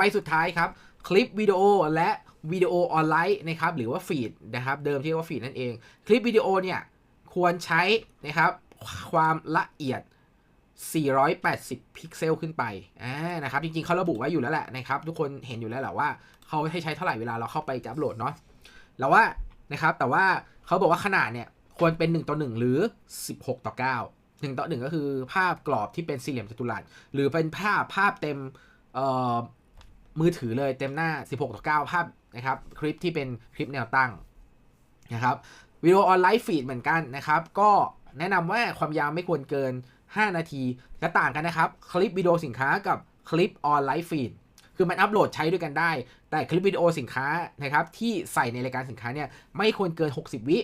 ใบสุดท้ายครับ คลิปวิดีโอและวิดีโอออนไลน์นะครับหรือว่าฟีดนะครับเดิมที่เรียกว่าฟีดนั่นเอง คลิปวิดีโอเนี่ยควรใช้นะครับความละเอียด 480 พิกเซลขึ้นไปอ่านะครับจริงๆเขาระบุไว้อยู่แล้วแหละนะครับทุกคนเห็นอยู่แล้วแหละว่าเขาให้ใช้เท่าไหร่เวลาเราเข้าไปจะอัปโหลดเนาะแล้วว่านะครับแต่ว่าเขาบอกว่าขนาดเนี่ยควรเป็น 1 ต่อ 1 หรือ 16 ต่อ 9 1 ต่อ 1 ก็คือภาพกรอบที่เป็นสี่เหลี่ยมจัตุรัสหรือเป็นภาพภาพเต็มเอ่อ มือถือเลยเต็มหน้า 16ต่อ9ภาพนะครับ คลิปที่เป็นคลิปแนวตั้งนะครับวิดีโอออนไลน์ฟีดเหมือนกันนะครับ ก็แนะนำว่าความยาวไม่ควรเกิน 5 นาทีและต่างกันนะครับ คลิปวิดีโอสินค้ากับคลิปออนไลน์ฟีดคือมันอัปโหลดใช้ด้วยกันได้ แต่คลิปวิดีโอสินค้านะครับที่ใส่ในรายการสินค้าเนี่ยไม่ควรเกิน 60 วิ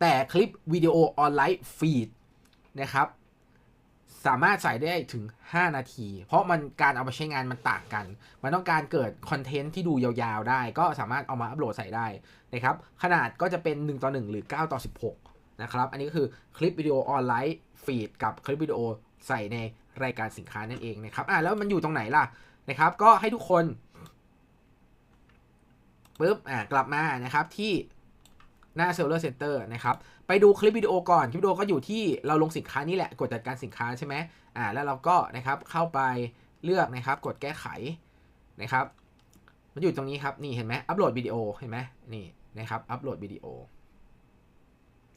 แต่คลิปวิดีโอออนไลน์ฟีดนะครับ สามารถใส่ได้ถึง 5 นาที เพราะมันการเอาไปใช้งานมันต่างกัน มันต้องการเกิดคอนเทนต์ที่ดูยาวๆได้ ก็สามารถเอามาอัปโหลดใส่ได้นะครับ ขนาดก็จะเป็น 1 ต่อ 1 หรือ 9 ต่อ 16 นะครับ อันนี้ก็คือคลิปวิดีโอออนไลน์ฟีดกับคลิปวิดีโอใส่ในรายการสินค้านั่นเองนะครับ อะแล้วมันอยู่ตรงไหนล่ะนะครับ ก็ให้ทุกคนปุ๊บ อะกลับมานะครับที่ หน้า Seller Center นะครับ ไปดูคลิปวิดีโอก่อน คลิปวิดีโอก็อยู่ที่เราลงสินค้านี่แหละ กดจัดการสินค้าใช่ไหมอ่า แล้วเราก็นะครับเข้าไปเลือกนะครับ กดแก้ไขนะครับ มันอยู่ตรงนี้ครับ นี่เห็นไหมอัปโหลดวิดีโอ เห็นไหมนี่นะครับ อัปโหลดวิดีโอ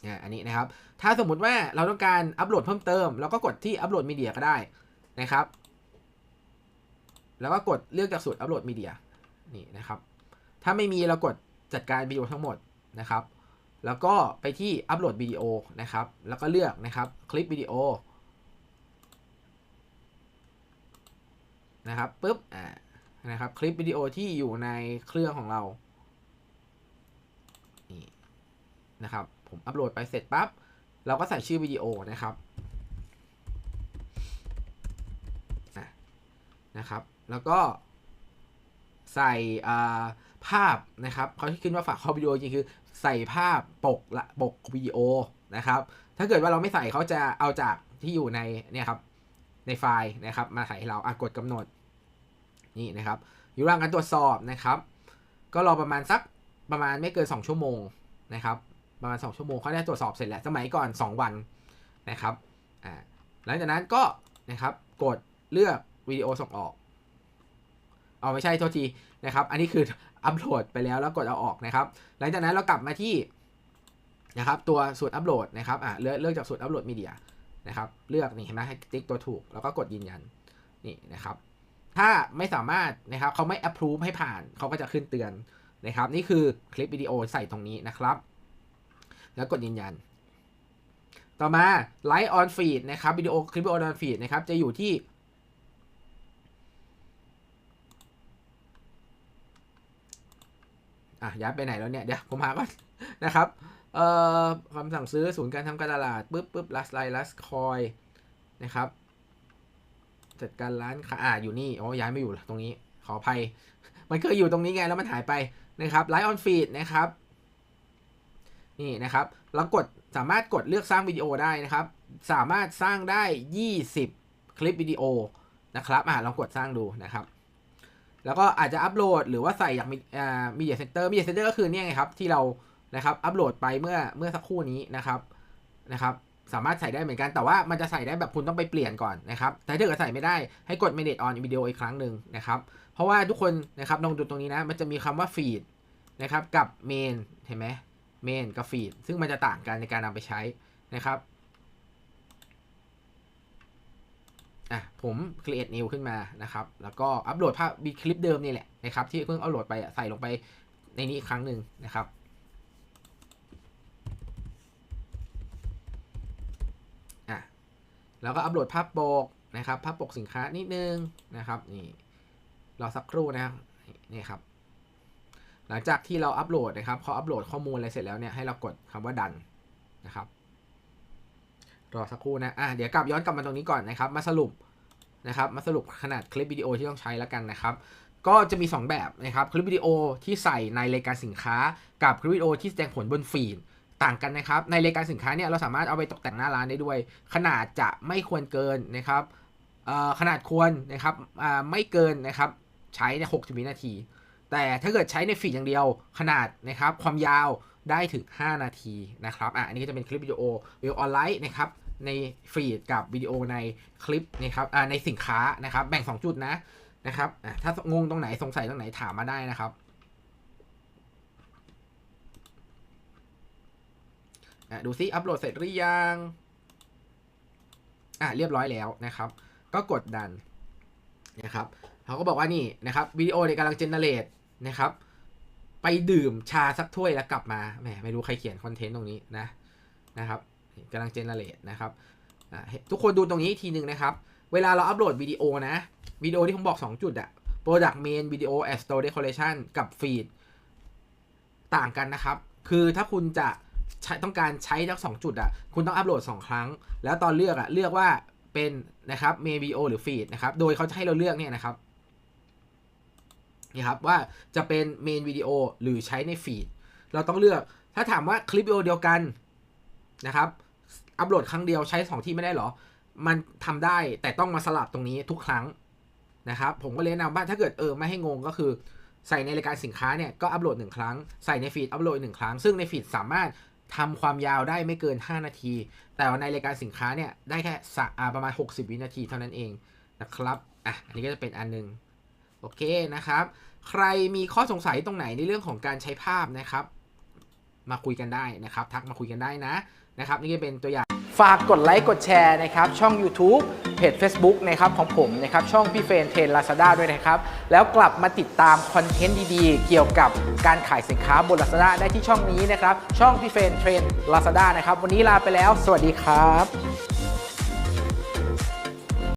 อ่าอันนี้นะครับ ถ้าสมมุติว่าเราต้องการอัปโหลดเพิ่มเติม เราก็กดที่อัปโหลดมีเดียก็ได้นะครับ แล้วก็กดเลือกจากสูตรอัปโหลดมีเดียนี่นะครับ ถ้าไม่มีเรากดจัดการวิดีโอทั้งหมดนะครับ แล้วก็ไปที่อัปโหลดวิดีโอนะครับ แล้วก็เลือกนะครับคลิปวิดีโอนะครับปุ๊บอ่านะครับคลิปวิดีโอที่อยู่ในเครื่องของเรานี่นะครับผมอัปโหลดไปเสร็จปั๊บเราก็ใส่ชื่อวิดีโอนะครับนะครับ แล้วก็ใส่ภาพนะครับเขาที่ขึ้นว่าฝากข้อวิดีโอจริงคือ ใส่ภาพปกละปกวิดีโอนะครับ ถ้าเกิดว่าเราไม่ใส่เขาจะเอาจากที่อยู่ในเนี่ยครับในไฟล์นะครับ มาใส่ให้เราอะกดกำหนดนี่นะครับ อยู่ระหว่างการตรวจสอบนะครับ ก็รอประมาณสักประมาณไม่เกิน 2 ชั่วโมงนะครับ ประมาณ 2 ชั่วโมงเขาได้ตรวจสอบเสร็จแล้วสมัยก่อน 2 วันนะครับอ่าหลังจากนั้นก็นะครับกดเลือกวิดีโอส่งออกเอาไม่ใช่โทษทีนะครับ อันนี้คือ อัปโหลดไปแล้วแล้วกดเอาออกนะครับ หลังจากนั้นเรากลับมาที่นะครับตัวสูตรอัปโหลดนะครับอ่าเลือกเลือกจากสูตรอัปโหลดมีเดียนะครับ เลือกนี่เห็นไหมให้ติ๊กตัวถูก แล้วก็กดยืนยันนี่นะครับ ถ้าไม่สามารถนะครับเขาไม่ approve ให้ผ่านเขาก็จะขึ้นเตือนนะครับ นี่คือคลิปวิดีโอใส่ตรงนี้นะครับ แล้วกดยืนยัน ต่อมา Light on feed นะครับวิดีโอคลิปวิดีโอ on feed นะครับจะอยู่ที่ อะย้ายไปไหนแล้วเนี่ย เดี๋ยวผมหาก่อนนะครับ เอ่อคำสั่งซื้อศูนย์การทำการตลาดปุ๊บปุ๊บ last line last coin นะครับ จัดการร้านค้าอ่าอยู่นี่อ๋อย้ายไม่อยู่ตรงนี้ขออภัย มันเคยอยู่ตรงนี้ไงแล้วมันหายไปนะครับไลฟ์ออนฟีดนะครับ นี่นะครับเรากดสามารถกดเลือกสร้างวิดีโอได้นะครับ สามารถสร้างได้ 20 คลิปวิดีโอนะครับอ่าลองกดสร้างดูนะครับ แล้วก็อาจจะอัปโหลดหรือว่าใส่อย่างมีเดียเซนเตอร์มีเดียเซนเตอร์ก็คือเนี่ยไงครับที่เรานะครับอัปโหลดไปเมื่อเมื่อสักครู่นี้นะครับนะครับสามารถใส่ได้เหมือนกันแต่ว่ามันจะใส่ได้แบบคุณต้องไปเปลี่ยนก่อนนะครับ แต่ถ้าเกิดใส่ไม่ได้ให้กด manage on video อีกครั้งหนึ่งนะครับ เพราะว่าทุกคนนะครับลองดูตรงนี้นะ มันจะมีคำว่า feed นะครับกับ main เห็นไหม main กับ feed ซึ่งมันจะต่างกันในการนำไปใช้นะครับ อะผม create new ขึ้นมานะครับ แล้วก็อัปโหลดภาพมีคลิปเดิมนี่แหละนะครับที่เพิ่งอัปโหลดไปใส่ลงไปในนี้อีกครั้งหนึ่งนะครับอะแล้วก็อัปโหลดภาพปกนะครับภาพปกสินค้านิดนึงนะครับนี่รอสักครู่นะครับนี่ครับ หลังจากที่เราอัปโหลดนะครับพออัปโหลดข้อมูลอะไรเสร็จแล้วเนี่ยให้เรากดคำว่าดันนะครับ รอสักครู่นะอะเดี๋ยวกลับย้อนกลับมาตรงนี้ก่อนนะครับ มาสรุปนะครับ มาสรุปขนาดคลิปวิดีโอที่ต้องใช้แล้วกันนะครับ ก็จะมี 2 แบบนะครับ คลิปวิดีโอที่ใส่ในรายการสินค้า กับคลิปวิดีโอที่แสดงผลบนฟีดต่างกันนะครับ ในรายการสินค้าเนี่ยเราสามารถเอาไปตกแต่งหน้าร้านได้ด้วย ขนาดจะไม่ควรเกินนะครับขนาดควรนะครับไม่เกินนะครับใช้เนี่ย60วินาที แต่ถ้าเกิดใช้ในฟีดอย่างเดียว ขนาดนะครับความยาวได้ถึง 5 นาทีนะครับอะอันนี้ก็จะเป็นคลิปวิดีโอวิดีโอออนไลน์นะครับ ในฟีดกับวิดีโอในคลิปนะครับอ่าในสินค้านะครับแบ่ง 2 จุดนะนะครับอะถ้างงตรงไหนสงสัยตรงไหนถามมาได้นะครับอะดูซิอัปโหลดเสร็จหรือยังอะเรียบร้อยแล้วนะครับ ก็กดดันนะครับเขาก็บอกว่านี่นะครับวิดีโอเนี่ยกำลังเจนเนเรตนะครับ ไปดื่มชาสักถ้วยแล้วกลับมาแหมไม่รู้ใครเขียนคอนเทนต์ตรงนี้นะนะครับ กำลังเจนเนเรตนะครับทุกคนดูตรงนี้อีกทีหนึ่งนะครับ เวลาเราอัปโหลดวิดีโอนะวิดีโอที่ผมบอก 2 จุดอะ Product Main Video Ad Store Decoration กับ Feed ต่างกันนะครับ คือถ้าคุณจะใช้ต้องการใช้ทั้งสองจุดอะคุณต้องอัปโหลด 2 ครั้ง แล้วตอนเลือกอะเลือกว่าเป็นนะครับ Main Video หรือ Feed นะครับ โดยเขาจะให้เราเลือกเนี่ยนะครับนี่ครับว่าจะเป็น Main Video หรือใช้ใน Feed เราต้องเลือกถ้าถามว่าคลิปวิดีโอเดียวกันนะครับ อัปโหลดครั้งเดียวใช้ 2 ที่ไม่ได้เหรอ มันทำได้แต่ต้องมาสลับตรงนี้ทุกครั้งนะครับ ผมก็เลยแนะนำว่าถ้าเกิดเออไม่ให้งงก็คือใส่ในรายการสินค้าเนี่ยก็อัปโหลดหนึ่งครั้ง ใส่ในฟีดอัปโหลดหนึ่งครั้ง ซึ่งในฟีดสามารถทำความยาวได้ไม่เกิน 5 นาที แต่ในรายการสินค้าเนี่ยได้แค่สะอ่าประมาณ 60 วินาทีเท่านั้นเองนะครับ อะ อันนี้ก็จะเป็นอันหนึง โอเคนะครับ ใครมีข้อสงสัยตรงไหนในเรื่องของการใช้ภาพนะครับ มาคุยกันได้นะครับ ทักมาคุยกันได้นะ นะครับนี่ก็เป็นตัวอย่าง ฝากกดไลค์กดแชร์นะครับช่อง YouTube เพจ Facebook นะครับของผมนะครับช่องพี่เฟรนเทรนลาซาด้าด้วยนะครับ แล้วกลับมาติดตามคอนเทนต์ดีๆ เกี่ยวกับการขายสินค้าบนลาซาด้าได้ที่ช่องนี้นะครับ ช่องพี่เฟรนเทรนลาซาด้านะครับ วันนี้ลาไปแล้ว สวัสดีครับ